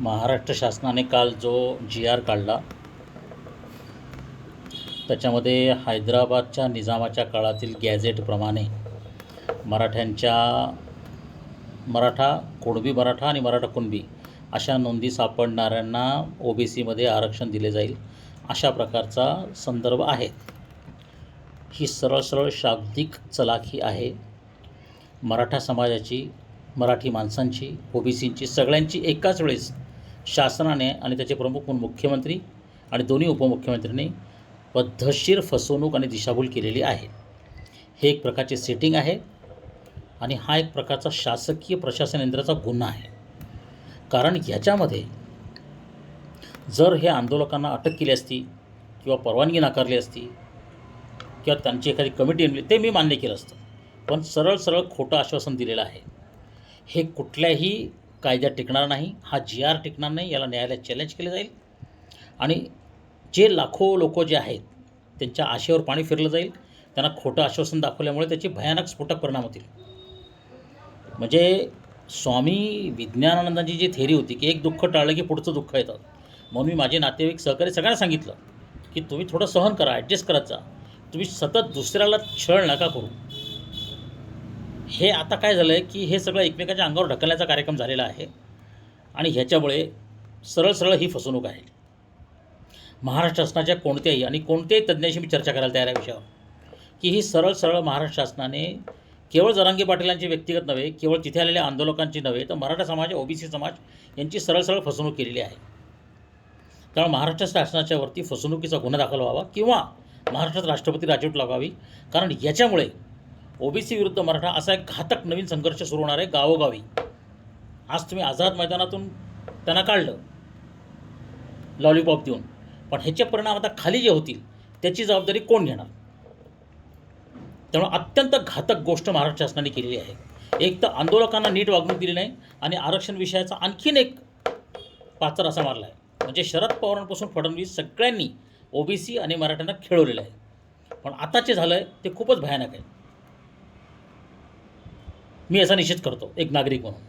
महाराष्ट्र शासनाने काल जो जी आर काढला त्याच्यामध्ये हैदराबादच्या निजामाच्या काळातील गॅझेटप्रमाणे मराठ्यांच्या मराठा कुणबी मराठा आणि मराठा कुणबी अशा नोंदी सापडणाऱ्यांना ओ बी सीमध्ये आरक्षण दिले जाईल अशा प्रकारचा संदर्भ आहे. ही सरळ सरळ शाब्दिक चलाखी आहे. मराठा समाजाची मराठी माणसांची ओ बी सींची सगळ्यांची एकाच वेळेस शासनाने आणि त्याचे प्रमुख म्हणून मुख्यमंत्री आणि दोन्ही उपमुख्यमंत्र्यांनी पद्धतशीर फसवणूक आणि दिशाभूल केलेली आहे. हे एक प्रकारचे सेटिंग आहे आणि हा एक प्रकारचा शासकीय प्रशासन यंत्राचा गुन्हा आहे. कारण ह्याच्यामध्ये जर हे आंदोलकांना अटक केली असती किंवा परवानगी नाकारली असती किंवा त्यांची एखादी कमिटी नेमली ते मी मान्य केलं असतं. पण सरळ सरळ खोटं आश्वासन दिलेलं आहे. हे कुठल्याही कायद्यात टिकणार नाही हा जी आर टिकणार नाही याला न्यायालयात चॅलेंज केलं जाईल. आणि जे लाखो लोक जे आहेत त्यांच्या आशेवर पाणी फिरलं जाईल त्यांना खोटं आश्वासन दाखवल्यामुळे त्याचे भयानक स्फोटक परिणाम होतील. म्हणजे स्वामी विज्ञानानंदांची जी थेरी होती की एक दुःख टाळलं की पुढचं दुःख येतं. म्हणून मी माझे नातेवाईक सहकारी सगळ्यांना सांगितलं की तुम्ही थोडं सहन करा ॲडजस्ट करत जा. तुम्ही सतत दुसऱ्याला छळ नका करू. हे आता काय झालं आहे की हे सगळं एकमेकाच्या अंगावर ढकलण्याचा कार्यक्रम झालेला आहे. आणि ह्याच्यामुळे सरळ सरळ ही फसवणूक आहे. महाराष्ट्र शासनाच्या कोणत्याही आणि कोणत्याही तज्ज्ञाशी मी चर्चा करायला तयार आहे विषयावर. की ही सरळ सरळ महाराष्ट्र शासनाने केवळ जरांगी पाटीलांची व्यक्तिगत नव्हे केवळ तिथे आलेल्या आंदोलकांची नव्हे तर मराठा समाज ओबीसी समाज यांची सरळ सरळ फसवणूक केलेली आहे. त्यामुळे महाराष्ट्र शासनाच्या वरती फसवणुकीचा गुन्हा दाखल व्हावा किंवा महाराष्ट्रात राष्ट्रपती राजवट लागावी. कारण याच्यामुळे ओबीसी विरुद्ध मराठा असा एक घातक नवीन संघर्ष सुरू होणार आहे गावोगावी. आज तुम्ही आझाद मैदानातून त्यांना काढलं. लॉलीपॉप देऊन. पण ह्याचे परिणाम आता खाली जे होतील त्याची जबाबदारी कोण घेणार? त्यामुळे अत्यंत घातक गोष्ट महाराष्ट्र शासनाने केलेली आहे. एक तर आंदोलकांना नीट वागणूक दिली नाही आणि आरक्षण विषयाचा आणखीन एक पाचर असा मारला आहे. म्हणजे शरद पवारांपासून फडणवीस सगळ्यांनी ओबीसी आणि मराठ्यांना खेळवलेलं आहे. पण आताचे झालं आहे ते खूपच भयानक आहे. मी याचा निषेध करतो एक नागरिक म्हणून.